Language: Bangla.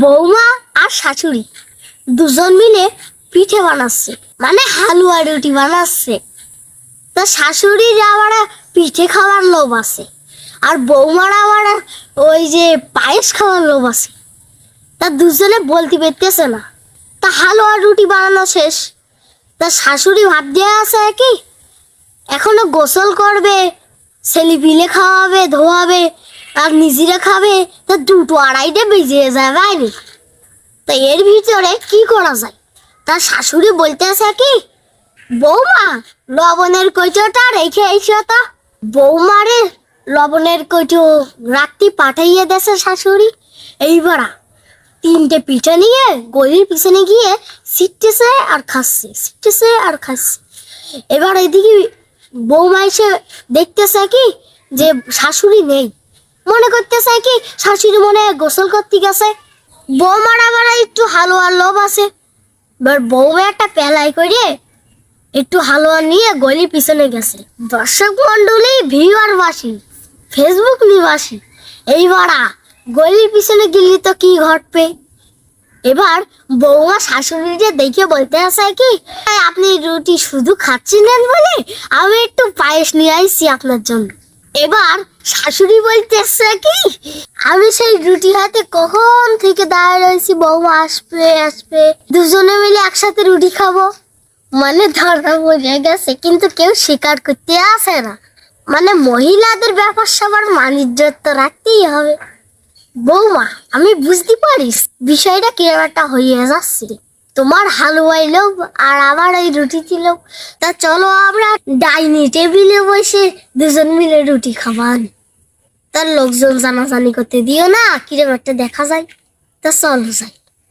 বৌমা আর শাশুড়ি দুজন মিলে পিঠে বানাচ্ছে মানে হালুয়া রুটি বানাচ্ছে। তা শাশুড়ির আবার পিঠে খাওয়ার লোভ আছে, আর বৌমার আবার ওই যে পায়েস খাওয়ার লোভ আছে। তা দুজনে বলতে পেরতেছে না, তা হালুয়া রুটি বানানো শেষ। তা শাশুড়ি ভাত দেওয়া আছে কি, এখনও গোসল করবে, ছেলে পিলে খাওয়াবে, ধোয়াবে আর নিজেরা খাবে, তা দুটো আড়াইটে বেজে যায় আইনি তা এর ভিতরে কি করা যায়? তার শাশুড়ি বলতেছে কি, বৌমা, লবণের কৈচটা রেখে এসো তো। বৌমারে লবণের কৈটো রাখতে পাঠাইয়ে দেছে শাশুড়ি। এইবারা তিনটে পিঠে নিয়ে গলির পিছনে গিয়ে সিটতেছে আর খাচ্ছে, সিটতেছে আর খাচ্ছে। এবার এদিকে বৌমা এসে দেখতেছে কি, যে শাশুড়ি নেই। মনে করতেছে কি, শাশুড়ি মনে গোসল করতে গেছে। বৌমার আবার একটু হালুয়ার লোভ আছে। এবার বৌমা একটা পেলাই করে একটু হালুয়া নিয়ে গলি পিছনে গেছে। দর্শক মন্ডলী ভিউয়ার বাসি ফেসবুক নিবাসী, এইবারা গলির পিছনে গেলি তো কি ঘটবে? এবার বৌমা শাশুড়িকে দেখে বলতে আসে কি আপনি রুটি শুধু খাচ্ছিলেন বলে আমি একটু পায়েস নিয়ে আসছি আপনার জন্য। এবার শাশুড়ি বলতেছে কি, আমি সেই রুটি হাতে কখন থেকে দাঁড়িয়ে রয়েছি, বৌমা আসবে আসবে। দুজনে মিলে একসাথে রুটি খাব। মানে ধরা বোঝা গেছে, কিন্তু কেউ স্বীকার করতে আসে না। মানে মহিলাদের ব্যাপার সবার মানিজ্য তো রাখতেই হবে। বৌমা, আমি বুঝতে পারিস, বিষয়টা কিরম একটা হয়ে যাচ্ছে। তোমার হালুয়াই এলো আর আমার ওই রুটি ছিল তা চলো আমরা ডাইনিং টেবিলে বসে দুজন মিলে রুটি খাবান। তার লোকজন জানাজানি করতে দিও না কীরকম একটা দেখা যায়। তা চলো যাই।